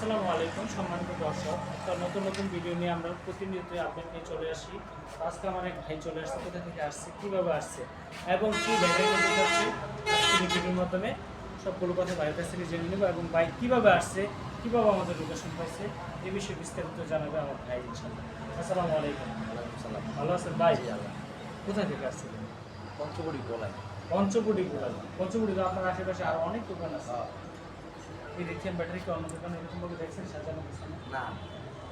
আসসালামু আলাইকুম সম্মানিত দর্শক। একটা নতুন নতুন ভিডিও নিয়ে আমরা প্রতিনিয়ত আপডেট নিয়ে চলে আসি। আজকে আমার এক ভাই চলে আসছে কোথা থেকে আসছে কীভাবে আসছে এবং কী ব্যাটারি করতে যাচ্ছে ভিডিওর মাধ্যমে সবগুলো কথা ভাইয়ের কাছ থেকে জেনে নেব এবং ভাই কীভাবে আসছে কীভাবে আমাদের লোকেশন পাইছে এ বিষয়ে বিস্তারিত জানাবে আমার ভাই ইনশাল্লাহ আসসালামু আলাইকুম। ভালো আছেন ভাই? কোথা থেকে আসছিলেন? পঞ্চবড়ি বলাই পঞ্চকুটি গোলাপ পঞ্চকুটি তো আপনার আশেপাশে আরও অনেক দোকান আছে। এই লিথিয়াম ব্যাটারি কি অন্য দোকানে এরকমভাবে দেখছেন সাজানো না।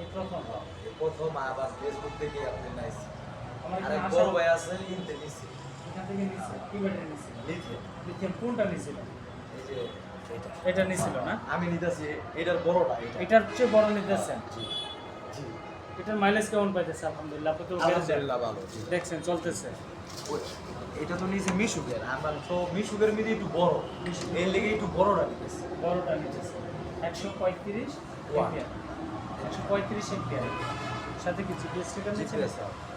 এই প্রথম। এই প্রথম আবার ফেসবুক থেকে আপনি আমার বড় ভাই আছে কিনতে নিছি। এখান থেকে কি ব্যাটারি লিথিয়াম। লিথিয়াম কোনটা নিছিল? এই যে এটা। নিছিল না? আমি নিতেছি এটার বড়টা এটা। এটার চেয়ে বড় নিতেছেন? জি জি। এটার মাইলেজ কেমন পাইতেছে? আলহামদুলিল্লাহ আপনি তো। আলহামদুলিল্লাহ ভালো দেখছেন চলতেছে। এটা তো নিয়েছে মিশুকের আমার তো মিশুকের মিলে একটু বড়। এর লেগে একটু বড়টা নিতেছি। বড়টা নিতেছে। একশো পঁয়ত্রিশ. একশো পঁয়ত্রিশ এম্পিয়ার সাথে কি জিপিএস স্টিকার নিচ্ছে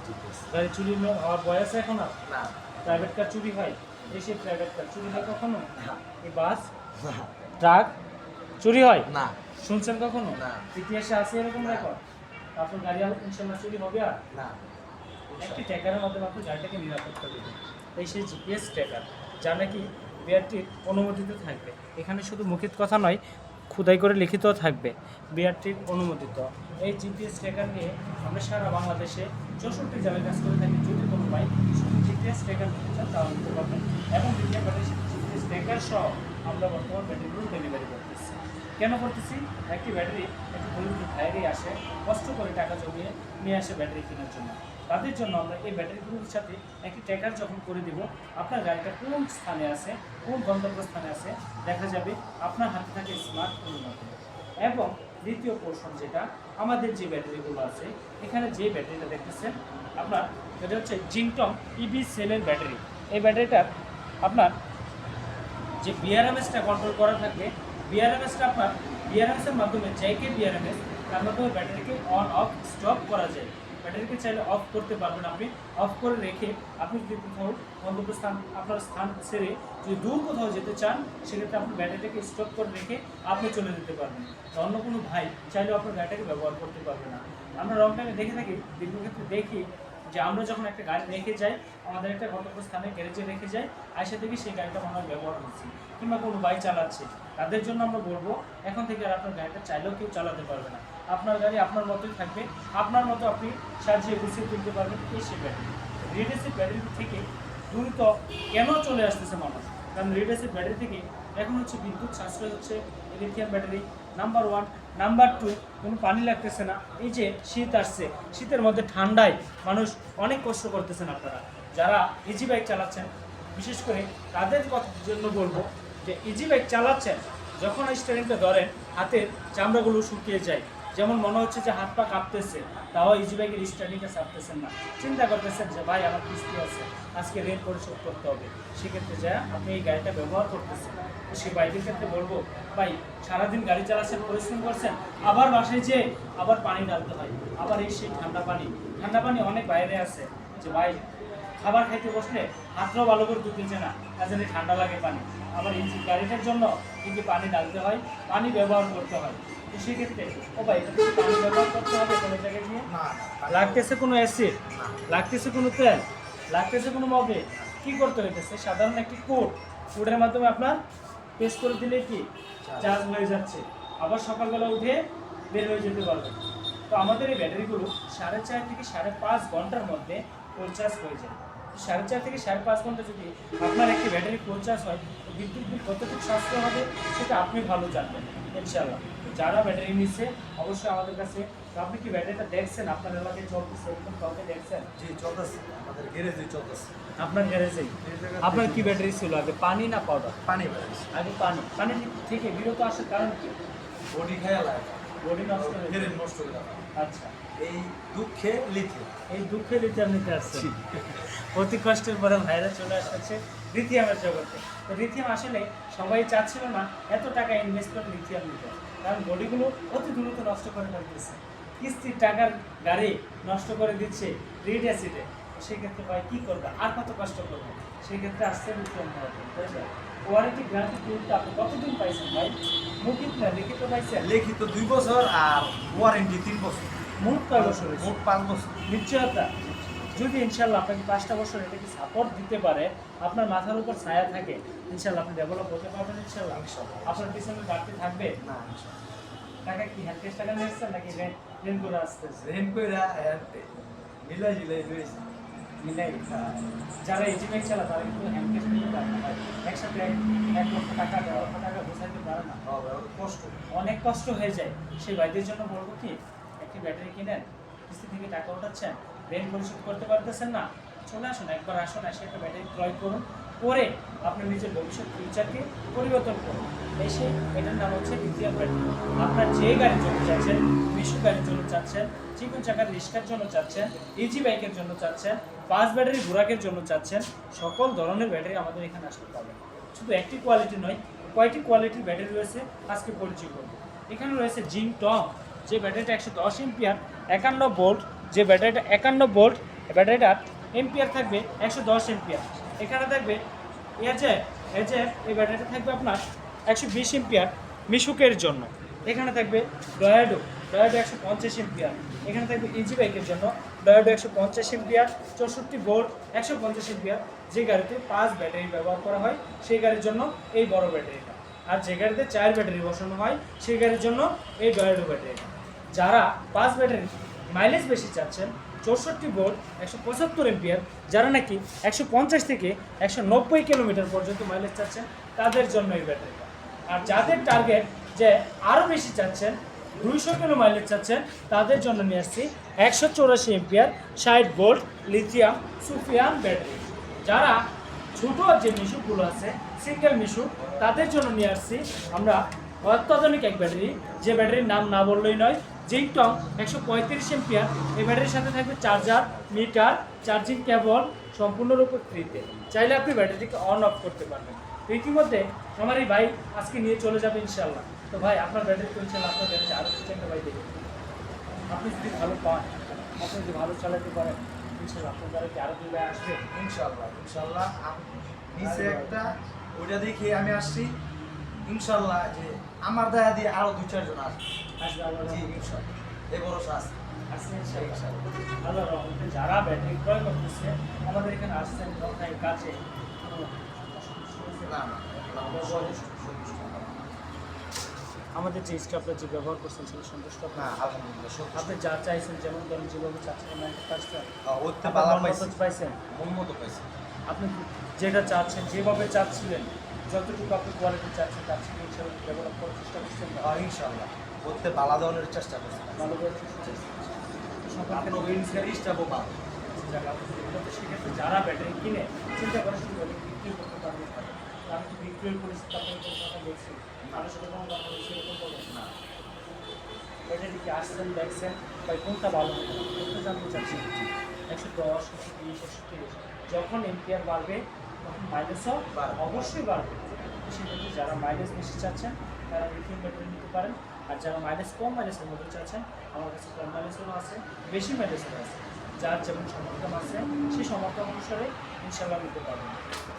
জিপিএস গাড়ি চুরি হওয়ার বয়স এখন আর? না। প্রাইভেট কার চুরি হয়? দেশে প্রাইভেট কার চুরি হয় কখনো? এই বাস? ট্রাক? চুরি হয়? না। শুনছেন কখনো? না। ইতিহাসে আছে এরকম। রেকর্ড আপনার গাড়ি ইনশাল্লাহ চুরি হবে আর? না। একটি ট্যাকারের মাধ্যমে আপনি গাড়িটাকে নিরাপত্তা দেবেন। এই সেই জিপিএস ট্র্যাকার যা নাকি বিআরটির অনুমোদিত থাকবে। এখানে শুধু মুখিত কথা নয়, খুদাই করে লিখিত থাকবে বিআরটির অনুমোদিত। এই জিপিএস ট্র্যাকার নিয়ে আমরা সারা বাংলাদেশে চৌষট্টি জেলায় কাজ করে থাকি। যদি কোনো ভাই জিপিএস ট্র্যাকার নিতে চান তাও নিতে পারবেন। এবং দ্বিতীয় জিপিএস ট্র্যাকার সহ আমরা বর্তমান ব্যাটারিগুলো ডেলিভারি করতেছি কেন করতেছি? একটি ব্যাটারি একটি দরিদ্র ভাইয়েরই আসে, কষ্ট করে টাকা জমিয়ে নিয়ে আসে ব্যাটারি কেনার জন্য। তাদের জন্য আমরা এই ব্যাটারিগুলোর সাথে একটি ট্র্যাকার যখন করে দিব, আপনার গাড়িটা কোন স্থানে আছে, কোন গন্তব্য স্থানে আছে, দেখা যাবে আপনার হাতে থাকে স্মার্টফোনের মাধ্যমে এবং দ্বিতীয় পোর্শন যেটা, আমাদের যে ব্যাটারিগুলো আছে, এখানে যে ব্যাটারিটা দেখতেছেন, আপনার এটা হচ্ছে জিংটং ইবি সেলের ব্যাটারি এই ব্যাটারিটার আপনার যে বিআরএমএসটা কন্ট্রোল করা থাকবে বিআরএমএসটা আপনার বিআরএমএস এর মাধ্যমে জেকে বিআরএমএস তার মাধ্যমে ব্যাটারিকে অন অফ স্টপ করা যায়। ব্যাটারিকে চাইলে অফ করতে পারবেন আপনি। অফ করে রেখে আপনি যদি কোথাও গন্তব্যস্থান আপনার স্থান ছেড়ে যদি দূর কোথাও যেতে চান, সেক্ষেত্রে আপনি ব্যাটারিটাকে স্টপ করে রেখে আপনি চলে যেতে পারবেন। অন্য কোনো ভাই চাইলেও আপনার গাড়িটাকে ব্যবহার করতে পারবে না। আমরা রং টাইমে দেখে থাকি দীর্ঘ ক্ষেত্রে দেখি যে আমরা যখন একটা গাড়ি রেখে যাই, আমাদের একটা গন্তব্যস্থানে গ্যারেজে রেখে যাই আইসা থেকে সেই গাড়িটা আমরা ব্যবহার করছি। কিংবা কোনো বাইক চালাচ্ছে, তাদের জন্য আমরা বলব, এখন থেকে আর আপনার গাড়িটা চাইলেও কেউ চালাতে পারবে না। আপনার গাড়ি আপনার মতোই থাকবে, আপনার মতো আপনি সাজিয়ে গুছিয়ে তুলতে পারবেন এই সে ব্যাটারি রেড এসিড ব্যাটারি থেকে দ্রুত কেন চলে আসতেছে মানুষ? কারণ রেড এসিড ব্যাটারি থেকে এখন হচ্ছে বিদ্যুৎ সাশ্রয় হচ্ছে lithium battery number one number two কোনো পানি লাগতেছে না। এই যে শীত আসছে, শীতের মধ্যে ঠান্ডায় মানুষ অনেক কষ্ট করতেছেন আপনারা। যারা ইজি বাইক চালাচ্ছেন, বিশেষ করে তাদের জন্য বলব যে ইজি বাইক চালাচ্ছেন, যখন স্টারিংটা ধরেন, হাতের চামড়াগুলো শুকিয়ে যায়। যেমন মনে হচ্ছে যে হাত পা কাঁপতেছে, তাও ইজি বাইকের স্টার্টিংটা ছাড়তেছেন না। চিন্তা করতেছেন যে, ভাই, আমার কিস্তি আছে, আজকে ঋণ পরিশোধ করতে হবে। সেক্ষেত্রে যা, আপনি এই গাড়িটা ব্যবহার করতেছেন। সেই বাইকের ক্ষেত্রে বলব, ভাই, সারাদিন গাড়ি চালাচ্ছেন, পরিশ্রম করছেন, আবার বাসায় যেয়ে আবার পানি ডালতে হয়। আবার এই সেই ঠান্ডা পানি। ঠান্ডা পানি অনেক বাইরে আছে। যে, ভাই খাবার খাইতে বসলে হাতটাও ভালো করে ধুতেছে না তাছাড়া ঠান্ডা লাগে পানি। আবার এই যে গাড়িটার জন্য এই যে পানি ডালতে হয় পানি ব্যবহার করতে হয়। তো সেক্ষেত্রে ও ভাই এটা পানি ব্যবহার করতে হবে কোনো জায়গায় গিয়ে? লাগতেছে কোনো অ্যাসিড লাগতেছে কোনো তেল? লাগতেছে কোনো মগে? কি করতে হইতেছে? সাধারণ একটি কোড। কোডের মাধ্যমে আপনার পেস্ট করে দিলে কি? চার্জ হয়ে যাচ্ছে। আবার সকালবেলা উঠে বের হয়ে যেতে পারবেন তো আমাদের এই ব্যাটারিগুলো সাড়ে চার থেকে সাড়ে পাঁচ ঘণ্টার মধ্যে চার্জ হয়ে যায়। সাড়ে চার থেকে সাড়ে পাঁচ ঘণ্টা যদি আপনার একটি ব্যাটারি ফুল চার্জ হয় বিদ্যুৎ বিল কতটুকু সাশ্রয় হবে সেটা আপনি ভালো জানবেন ইনশাল্লাহ যারা ব্যাটারি নিচ্ছে অবশ্যই আমাদের কাছে আপনি কি ব্যাটারিটা দেখছেন? আপনার এলাকায় চলতেছে এরকম কাউকে দেখছেন? জি চলতেছে। আমাদের গ্যারেজে চলতেছে। আপনার গ্যারেজেই? আপনার কি ব্যাটারি ছিল আগে পানি না পাউডার পানি আগে পানি। পানি থেকে বিরত আসার কারণ কি? বডি খেয়াল বডি নষ্ট হয়ে। নষ্ট দেয়। আচ্ছা। এই দুঃখে লিথে এই দুঃখে লিথিয়াম নিতে আসছে অতি কষ্টের পরে ভাইরা চলে আসছে লিথিয়ামের জগতে। তো লিথিয়াম আসলে সবাই চাচ্ছিল না এত টাকা ইনভেস্ট করে লিথিয়াম নিতে। কারণ বডিগুলো অতি দ্রুত নষ্ট করে ফেলতেছে। কিস্তির টাকার গাড়ি নষ্ট করে দিচ্ছে রিড অ্যাসিডে সেক্ষেত্রে ভাই কী করবে? আর কত কষ্ট করবে? সেক্ষেত্রে আসছে লিথিয়াম জন্য, ওয়ারেন্টি গ্যারান্টি পিরিয়ডটা আপনি কতদিন পাইছেন ভাই? মুখিত না লিখিত পাইছেন? লিখিত দুই বছর আর ওয়ারেন্টি তিন বছর। মোট কয় বছর? মোট পাঁচ বছর। নিশ্চয়তা? যদি ইনশাল্লাহ আপনাকে পাঁচটা বছর এটাকে সাপোর্ট দিতে পারে আপনার মাথার উপর ছায়া থাকে ইনশাল্লাহ আপনি ডেভেলপ হতে পারবেন ইনশাল্লাহ। আপনার পিছনে বাড়তে থাকবে? না টাকা কি ক্যাশ টাকা নিয়ে আসছেন নাকি রেন্ট করে আসতেছে? রেন কইরা মিলাই জিলাই রয়েছে মিলাই যারা ইজিমেক চালা তারা কিন্তু হ্যান্ড ক্যাশ নিতে পারে একসাথে এক এক লক্ষ টাকা দেড় লক্ষ টাকা বোঝাইতে পারে না। কষ্ট। অনেক কষ্ট হয়ে যায়। সেই ভাইদের জন্য বলব কি একটি ব্যাটারি কিনেন, কিস্তি থেকে টাকা উঠাচ্ছেন রেন্ট পরিশোধ করতে পারতেছেন না, চলে আসুন, একবার আসুন, এসে একটা ব্যাটারি ক্রয় করুন, করে আপনার নিজের ভবিষ্যৎ ফিউচারকে পরিবর্তন করুন। এসে এটার নাম হচ্ছে দ্বিতীয় ব্যাটারি। আপনার যে গাড়ির জন্য চাচ্ছেন মিশু গাড়ির জন্য চাচ্ছেন, চিকন চাকার রিক্সার জন্য চাচ্ছেন ইজি বাইকের জন্য চাচ্ছেন পাঁচ ব্যাটারি ঘোরাকের জন্য চাচ্ছেন, সকল ধরনের ব্যাটারি আমাদের এখানে আসতে পাবেন শুধু একটি কোয়ালিটি নয়, কয়টি কোয়ালিটির ব্যাটারি রয়েছে, আজকে পরিচয় করব। এখানে রয়েছে জিং টং যে ব্যাটারিটা একশো দশ এমপিয়ার, একান্ন ভোল্ট, যে ব্যাটারিটা একান্ন ভোল্ট ব্যাটারিটার এমপিয়ার থাকবে একশো দশ এমপিয়ার। এখানে থাকবে এজে এজে এই ব্যাটারিটা থাকবে আপনার একশো বিশ এমপিয়ার মিশুকের জন্য। এখানে থাকবে ডয়াডো ডয়াডো একশো পঞ্চাশ এমপিয়ার। এখানে থাকবে ইজি বাইকের জন্য ডয়াডো একশো পঞ্চাশ এমপিয়ার, চৌষট্টি ভোল্ট, একশো পঞ্চাশ এমপিয়ার যে গাড়িতে পাঁচ ব্যাটারি ব্যবহার করা হয়, সেই গাড়ির জন্য এই বড় ব্যাটারিটা। আর যে গাড়িতে চার ব্যাটারি বসানো হয়, সেই গাড়ির জন্য এই ডয়াডো ব্যাটারিটা। যারা পাঁচ ব্যাটারি মাইলেজ বেশি চাচ্ছেন, চৌষট্টি ভোল্ট একশো পঁচাত্তর এমপিয়ার যারা নাকি একশো পঞ্চাশ থেকে একশো নব্বই কিলোমিটার পর্যন্ত মাইলেজ চাচ্ছেন, তাদের জন্য এই ব্যাটারিটা আর যাদের টার্গেট যে আরও বেশি চাচ্ছেন, দুইশো কিলো মাইলেজ চাচ্ছেন, তাদের জন্য নিয়ে আসছি একশো চৌরাশি এমপিয়ার ষাট ভোল্ট লিথিয়াম সুফিয়াম ব্যাটারি যারা ছোট যে মিশুকগুলো আছে সিঙ্গেল মিশু তাদের জন্য নিয়ে আসছি আমরা অত্যাধুনিক এক ব্যাটারি যে ব্যাটারির নাম না বললেই নয় জিংটং একশো পঁয়ত্রিশ এমপিয়ার এই ব্যাটারির সাথে থাকবে চার্জার, মিটার, চার্জিং কেবল, সম্পূর্ণরূপে ফ্রিতে। চাইলে আপনি ব্যাটারিকে অন, অফ করতে পারবেন। তো ইতিমধ্যে আমার এই ভাই আজকে নিয়ে চলে যাবে ইনশাল্লাহ তো ভাই, আপনার ব্যাটারি তো ইনশাল্লাহ আপনার ব্যাটারি আরও কিছু একটা ভাই দেখে। আপনি যদি ভালো পান, আপনি যদি ভালো চালাতে পারেন ইনশাল্লাহ আপনার কি আরও দুই ভাই আসবে। ইনশাল্লাহ ইনশাল্লাহ নিচে একটা, ওইটা দেখে আমি আসছি। ইনশাল্লাহ যে আমার দেখা দিয়ে আরও দুই চারজন আসবে। জি রহমতে। ইনশাল্লাহ। এই ভরসা আছে। যারা ব্যাটারি ক্রয় করতেছে আমাদের এখানে আসছেন কাছে? না না। আমাদের যে স্টাফরা যে ব্যবহার করছেন সেটা সন্তুষ্ট না? আলহামদুলিল্লাহ আপনি যা চাইছেন যেমন ধরেন যেভাবে চাচ্ছেন হ্যাঁ, ওতে বালা পাইছেন? মন মতো পাইছি। আপনি যেটা চাচ্ছেন যেভাবে চাচ্ছিলেন যতটুকু আপনি কোয়ালিটি চাচ্ছেন তার থেকে ইনশাল্লাহ ডেভেলপ করার চেষ্টা করছেন? হ্যাঁ, ইনশাল্লাহ ওতে বালা দেওয়ানোর চেষ্টা করছি ভালো করে চেষ্টা করছেন। আপনার ইনসার স্টাফও ভালো জায়গা তো সেক্ষেত্রে যারা ব্যাটারি কিনে চিন্তা করে শুরু করে বিক্রি করতে পারবে আমি তো বিক্রির পরিস্থিতি আপনাদের কথা বলছি মানুষের সাথে কোনো এরকম বলবেন না। ব্যাটারি কি আসছেন দেখছেন বা কোনটা ভালো হবে? কোনটা জানতে চাচ্ছি একশো দশ একশো বিশ একশো তিরিশ। যখন এমপিআর বাড়বে বাড়বে। অবশ্যই বাড়বে সেক্ষেত্রে যারা মাইলেজ বেশি চাচ্ছেন তারা লিথিয়াম ব্যাটারি নিতে পারেন। আর যারা মাইলেজ কম মাইলেজের মধ্যে চাচ্ছেন আমার কাছে কম মাইলেজেরও আছে বেশি মাইলেজেরও আছে। যার যেমন সমর্থন আছে সেই সমর্থন অনুসারে ইনশাল্লাহ নিতে পারবেন।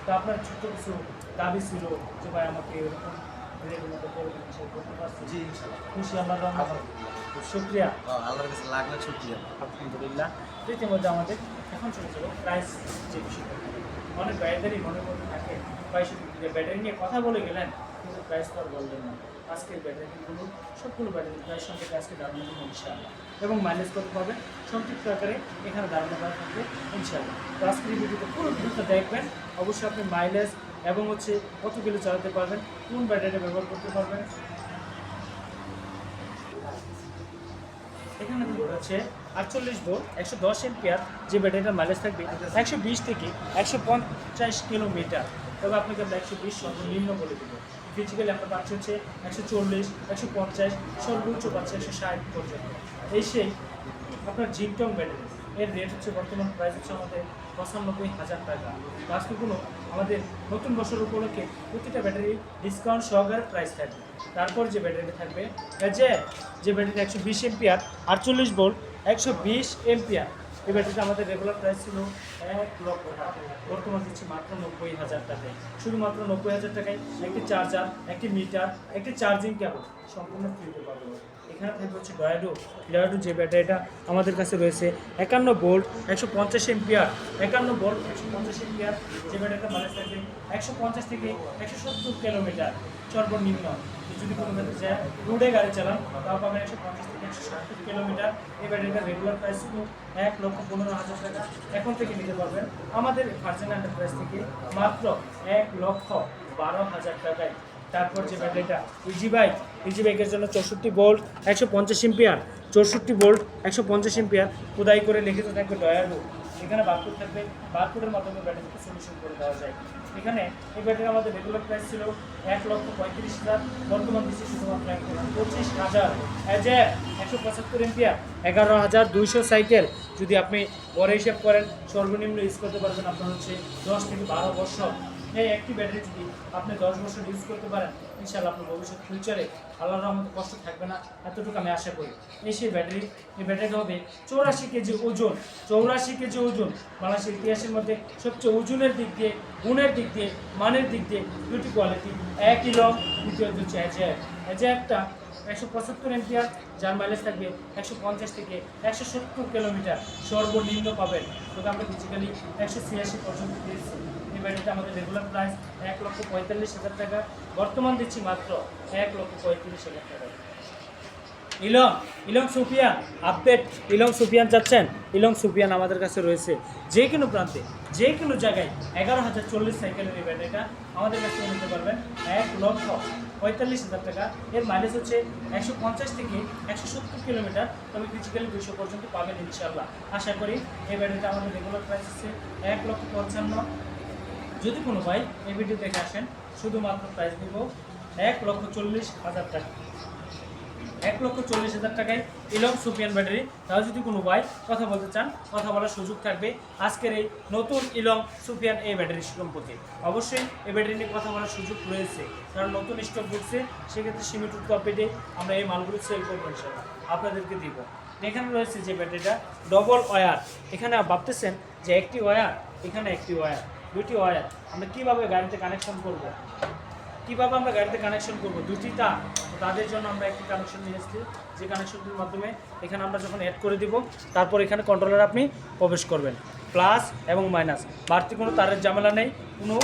তো আপনার ছোট কিছু দাবি ছিল যে ভাই আমাকে এরকম রেটের সেই করতে পারছি জি ইনশাল্লাহ খুশি আল্লাহ রহমত আলহামদুলিল্লাহ। শুক্রিয়া। আল্লাহর কাছে যাবে আলহামদুলিল্লাহ। তো ইতিমধ্যে আমাদের এখন চলে যাব প্রাইস যে বিষয়টা। অনেক ব্যাটারি মনের মধ্যে থাকে প্রাইস ব্যাটারি নিয়ে কথা বলে গেলেন, কিন্তু প্রাইস তো আর বললেন না। আজকের ব্যাটারিগুলো, সবগুলো ব্যাটারি প্রাইস সম্পর্কে আজকে ধারণা দেবো ইনশাআল্লাহ। এবং মাইলেজ কত পাবেন সংক্ষিপ্ত আকারে এখানে দাঁড়ানো করা থাকবে ইনশাআল্লাহ। তো আজকের ভিডিওতে পুরো ভিডিওটা দেখবেন। অবশ্যই আপনি মাইলেজ এবং হচ্ছে কত কিলো চালাতে পারবেন, কোন ব্যাটারি ব্যবহার করতে পারবেন। এখানে হচ্ছে আটচল্লিশ ভোল্ট, একশো দশ এমপিয়ার যে ব্যাটারিটার মাইলেজ থাকবে, একশো বিশ থেকে একশো পঞ্চাশ কিলোমিটার তবে আপনাকে আমরা একশো বিশ সর্বনিম্ন বলে দেবো। ফিজিক্যালি আমরা পাচ্ছি হচ্ছে একশো চল্লিশ, একশো পঞ্চাশ, সর্বোচ্চ পাচ্ছে একশো ষাট পর্যন্ত। এই সেই আপনার জিংটং ব্যাটারি। এর রেট হচ্ছে বর্তমান প্রাইস হচ্ছে আমাদের পঁচানব্বই হাজার টাকা। আজকে আমাদের নতুন বছর উপলক্ষে প্রতিটা ব্যাটারি ডিসকাউন্ট সহকারে প্রাইস থাকবে। তারপর যে ব্যাটারিটা থাকবে যে যে ব্যাটারি একশো বিশ এমপিয়ার আটচল্লিশ ভোল্ট একশো বিশ এমপিয়ার। এই ব্যাটারিটা আমাদের রেগুলার প্রাইস ছিল, এক লক্ষ টাকা। বর্তমান দিচ্ছি মাত্র নব্বই হাজার টাকায়। শুধুমাত্র নব্বই হাজার টাকায় একটি চার্জার একটি মিটার একটি চার্জিং কেবল সম্পূর্ণ ফ্রিতে পাবেন এখানে থাকবে হচ্ছে ডয়াডো ডয়াডো যে ব্যাটারিটা আমাদের কাছে রয়েছে, একান্ন ভোল্ট একশো পঞ্চাশ এমপিয়ার একান্ন ভোল্ট একশো পঞ্চাশ এমপিয়ার যে ব্যাটারিটা মাইলেজ থাকবে, একশো পঞ্চাশ থেকে একশো সত্তর কিলোমিটার সর্বনিম্ন। যদি কোনো ক্ষেত্রে যায় রোডে গাড়ি চালান, তাও পাবেন একশো পঞ্চাশ থেকে একশো সত্তর কিলোমিটার। এই ব্যাটারিটা রেগুলার প্রাইস ছিল এক লক্ষ পনেরো হাজার টাকা। এখন থেকে নিতে পারবেন আমাদের ভার্জিন এন্টারপ্রাইজ থেকে মাত্র এক লক্ষ বারো হাজার টাকায়। তারপর যে ব্যাটারিটা ইজি বাইক ইজি বাইকের জন্য চৌষট্টি ভোল্ট একশো পঞ্চাশ এম্পিয়ার চৌষট্টি ভোল্ট একশো পঞ্চাশ এম্পিয়ার খোদাই করে লিখিত থাকবে ডয়ারু এখানে বারকোড থাকবে। বারকোডের মাধ্যমে ব্যাটারিকে সলিউশন করে দেওয়া যায়। এখানে এই ব্যাটারি আমাদের রেগুলার প্রাইস ছিল এক লক্ষ পঁয়ত্রিশ হাজার। বর্তমান দিচ্ছে শুধুমাত্র এক পঁচিশ হাজার। অ্যাজে একশো পঁচাত্তর এম্পিয়ার এগারো হাজার দুইশো সাইকেল যদি আপনি পরে হিসেব করেন, সর্বনিম্ন ইউজ করতে পারবেন আপনার হচ্ছে দশ থেকে বারো বছর। এই একটি ব্যাটারি যদি আপনি দশ বছর ইউজ করতে পারেন, ইনশাআল্লাহ আপনার ভবিষ্যৎ ফিউচারে আল্লাহর রহমতে কষ্ট থাকবে না, এতটুকু আমি আশা করি। এই সেই ব্যাটারি, এই ব্যাটারিটা হবে চৌরাশি কেজি ওজন, চৌরাশি কেজি ওজন। বাংলাদেশের ইতিহাসের মধ্যে সবচেয়ে ওজনের দিক দিয়ে, গুণের দিক দিয়ে, মানের দিক দিয়ে দুটি কোয়ালিটি একই রং, দ্বিতীয় হচ্ছে অ্যাজের অ্যাজেরটা একশো পঁচাত্তর এমপিআর যার মাইলেজ থাকবে একশো পঞ্চাশ থেকে একশো সত্তর কিলোমিটার সর্বনিম্ন পাবেন। তবে আমরা ফিজিক্যালি একশো ছিয়াশি পর্যন্ত পেয়েছি। ব্যাটারিটা আমাদের রেগুলার প্রাইস এক লক্ষ পঁয়তাল্লিশ হাজার টাকা। বর্তমান দিচ্ছি মাত্র এক লক্ষ পঁয়ত্রিশ হাজার টাকা। ইলং ইলং সুফিয়ান আপডেট ইলং সুফিয়ান চাচ্ছেন? ইলং সুফিয়ান আমাদের কাছে রয়েছে। যে কোনো প্রান্তে, যে কোনো জায়গায় এগারো হাজার চল্লিশ সাইকেলের এই ব্যাটারিটা আমাদের কাছে নিতে পারবেন। এক লক্ষ পঁয়তাল্লিশ হাজার টাকা। এর মাইলেজ হচ্ছে একশো পঞ্চাশ থেকে একশো সত্তর কিলোমিটার। তবে ফিজিক্যালি দুশো পর্যন্ত পাবেন ইনশাল্লাহ আশা করি এই ব্যাটারিটা আমাদের রেগুলার প্রাইস হচ্ছে এক লক্ষ পঞ্চান্ন। যদি কোনো ভাই এই ভিডিও দেখে আসেন, শুধুমাত্র প্রাইস দিব এক লক্ষ চল্লিশ হাজার টাকা। এক লক্ষ চল্লিশ হাজার টাকায় ইলং সুপিয়ান ব্যাটারি তাও যদি কোনো ভাই কথা বলতে চান, কথা বলার সুযোগ থাকবে আজকের এই নতুন ইলং সুপিয়ান এই ব্যাটারি সম্পর্কে। অবশ্যই এই ব্যাটারি নিয়ে কথা বলার সুযোগ রয়েছে। কারণ নতুন স্টক ঢুকছে সেক্ষেত্রে সীমিত কপিতে আমরা এই মালগুলো সেল করব ইনশাল্লাহ আপনাদেরকে দিব। এখানে রয়েছে যে ব্যাটারিটা ডবল ওয়ার এখানে ভাবতেছেন যে একটি ওয়্যার এখানে একটি ওয়্যার দুটি ওয়্যার আমরা কীভাবে গাড়িতে কানেকশন করব? কীভাবে আমরা গাড়িতে কানেকশন করব? দুটি তার তাদের জন্য আমরা একটি কানেকশন নিয়ে এসেছি। যে কানেকশনটির মাধ্যমে এখানে আমরা যখন অ্যাড করে দিব, তারপর এখানে কন্ট্রোলার আপনি প্রবেশ করবেন। প্লাস এবং মাইনাস বাড়তি কোনো তারের ঝামেলা নেই। কোনো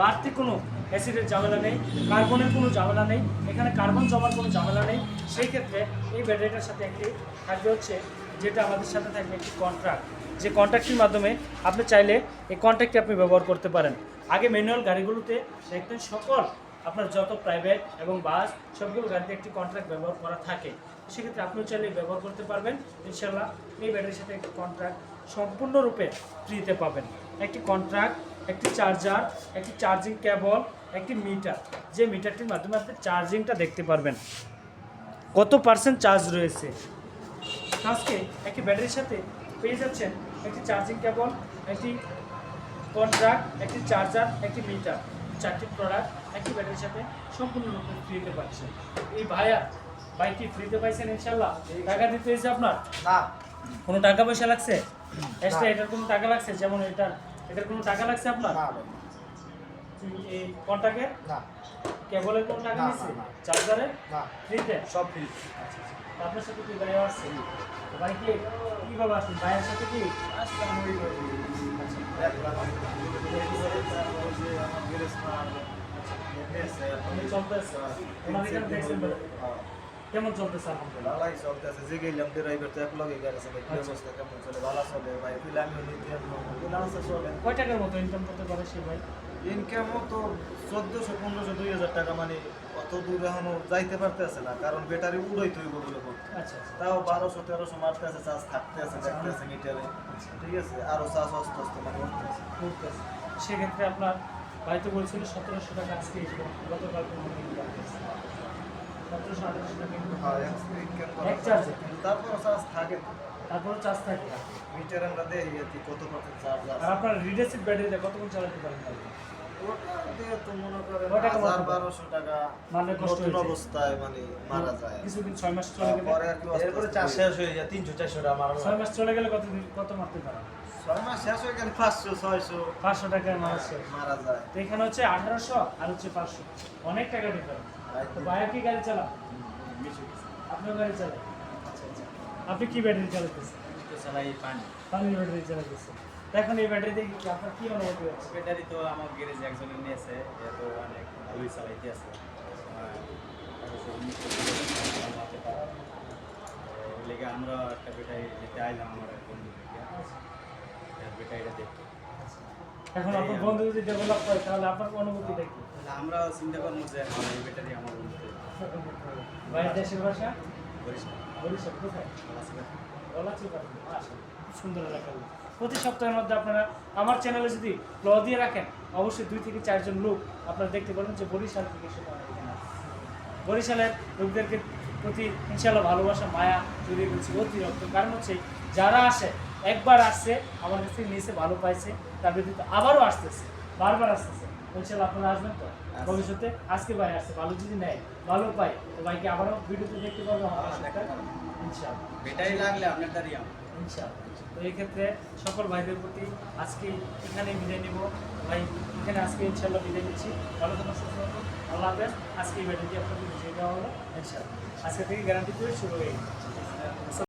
বাড়তি কোনো অ্যাসিডের ঝামেলা নেই। কার্বনের কোনো ঝামেলা নেই। এখানে কার্বন জমার কোনো ঝামেলা নেই। সেই ক্ষেত্রে এই ব্যাটারিটার সাথে একটি থাকবে হচ্ছে, যেটা আমাদের সাথে থাকবে একটি কন্ট্রাক্ট যে কন্ট্রাক্টের মাধ্যমে আপনি চাইলে এই কন্ট্রাক্টটি আপনি ব্যবহার করতে পারেন। আগে ম্যানুয়াল গাড়িগুলোতে দেখতেন সকল আপনার যত প্রাইভেট এবং বাস সবগুলো গাড়িতে একটি কন্ট্রাক্ট ব্যবহার করা থাকে। সেক্ষেত্রে আপনিও চাইলে ব্যবহার করতে পারবেন। ইনশাল্লাহ এই ব্যাটারির সাথে একটি কন্ট্রাক্ট সম্পূর্ণরূপে ফ্রিতে পাবেন। একটি কন্ট্রাক্ট একটি চার্জার একটি চার্জিং কেবল একটি মিটার যে মিটারটির মাধ্যমে আপনি চার্জিংটা দেখতে পারবেন। কত পার্সেন্ট চার্জ রয়েছে? আজকে একটি ব্যাটারির সাথে পেয়ে যাচ্ছেন একটি চার্জিং কেবল একটি কন্ট্রাক্ট একটি চার্জার একটি মিটার চারটি প্রোডাক্ট একটি ব্যাটারির সাথে সম্পূর্ণরূপে ফ্রিতে পাচ্ছেন। এই ভাইয়া বাইকটি ফ্রিতে পাইছেন ইনশাল্লাহ টাকা দিতে হয়েছে আপনার? না। কোনো টাকা পয়সা লাগছে? এক্সট্রা এটার কোনো টাকা লাগছে? যেমন এটার এটার কোনো টাকা লাগছে আপনার? এই কন্ট্রাক্টের না। কেবলের কোনো টাকা না, নিচ্ছে না, না। চার্জারে? না। ফ্রিতে? সব ফ্রি। আপনার সাথে কি ভাইয়া আসছে? ভাই কি কীভাবে আসছেন ভাইয়ের সাথে কি? চলতেছে ওনার এখানে দেখছেন তো? কেমন চলতেছে ভালাই চলতেছে। যে গেলাম ড্রাইভার তো এক লগে গেছে ভাই। কি অবস্থা? কেমন চলে? ভালো চলে ভাই? ফিলে আমি নিতে কয় টাকার মতো ইনকাম করতে পারে সে ভাই? ইনকামও তো চোদ্দশো পনেরোশো দুই হাজার টাকা মানে অত দূর এখনও যাইতে পারতেছে না কারণ ব্যাটারি উড়াই বলে করতে আচ্ছা আচ্ছা। তাও বারোশো তেরোশো মারতে আছে চার্জ থাকতে আছে দেখতে আছে মিটারে ঠিক আছে আরও চার্জ আস্তে আস্তে মানে উঠতেছে। সেক্ষেত্রে আপনার ভাই তো বলছিল সতেরোশো টাকা আজকে গতকাল সতেরোশো আঠারোশো টাকা হ্যাঁ, তারপরও চার্জ থাকে তারপরে চার্জ থাকে। মিটারে আমরা কি কত পার্সেন্ট চার্জ আর আপনার রিডেসিভ ব্যাটারিটা কতক্ষণ চালাতে পারেন? ওটা দিয়ে তো মনে করেন হাজার বারোশো টাকা মানে নতুন অবস্থায় মানে মারা যায় কিছুদিন ছয় মাস চলে গেলে পরে আর কি এরপরে চাষ শেষ হয়ে যায় তিনশো চারশো টাকা আমার ছয় মাস চলে গেলে কত কত মারতে পারে? ছয় মাস শেষ হয়ে গেলে পাঁচশো ছয়শো। পাঁচশো টাকায় মাস মারা যায়। তো এখানে হচ্ছে আঠারোশো আর হচ্ছে পাঁচশো। অনেক টাকা ডিফারেন্স তো ভাইয়া কি গাড়ি চালান? আপনার গাড়ি চালান? আচ্ছা আচ্ছা। আপনি কি ব্যাটারি চালাতেছেন চালাই পানি। পানির ব্যাটারি চালাতেছেন এখন এই ব্যাটারি দিয়ে কি আপনার কি অনুভূতি হচ্ছে? ব্যাটারি তো আমার গ্যারেজে একজনের নিয়েছে এ তো অনেক ভালোই চালাইতে আছে। লেগে আমরা একটা ব্যাটারি যেতে আইলাম আমার এক বন্ধু ব্যাটারিটা দেখতে এখন আপনার বন্ধু যদি ডেভেলপ করে তাহলে আপনার অনুভূতিটা কি? তাহলে আমরাও চিন্তা করব যে আমার এই ব্যাটারি আমার বন্ধুতে। ভাইয়ের দেশের ভাষা? পরিষ্কার বরিশাল কোথায়? আচ্ছা, খুব সুন্দর এলাকা। প্রতি সপ্তাহের মধ্যে আপনারা আমার চ্যানেলে যদি ল দিয়ে রাখেন অবশ্যই দুই থেকে চারজন লোক আপনারা দেখতে পারেন যে বরিশাল থেকে সেটা। বরিশালের লোকদেরকে প্রতি ইনশাল্লাহ ভালোবাসা মায়া জড়িয়ে ফেলছে অতিরিক্ত কারণ হচ্ছে যারা আসে একবার আসছে আমার কাছ থেকে নিয়েছে ভালো পাইছে তার ব্যতীত আবারও আসতেছে বারবার আসতেছে। ইনশাল্লাহ আপনারা আসবেন তো? ভবিষ্যতে আজকে ভাই আসছে ভালো যদি নেয় ভালো পাই তো ভাইকে আবারও ভিডিওতে দেখতে পারব আমার। সাথে ইনশাল্লাহ ব্যাটারি লাগলে আপনার ইনশাআল্লাহ। তো এই ক্ষেত্রে সকল ভাইদের প্রতি আজকে এখানে বিদায় নিব। ভাই, এখানে আজকে ইনশাল্লাহ বিদায় নিচ্ছি। ভালো থাকুন, সুস্থ থাকুন। আল্লাহ হাফেজ। আজকে এই ব্যাটারটি আপনাদের বুঝিয়ে দেওয়া হলো। ইনশাল্লাহ আজকে থেকে গ্যারান্টি করে শুরু হয়ে গেছে।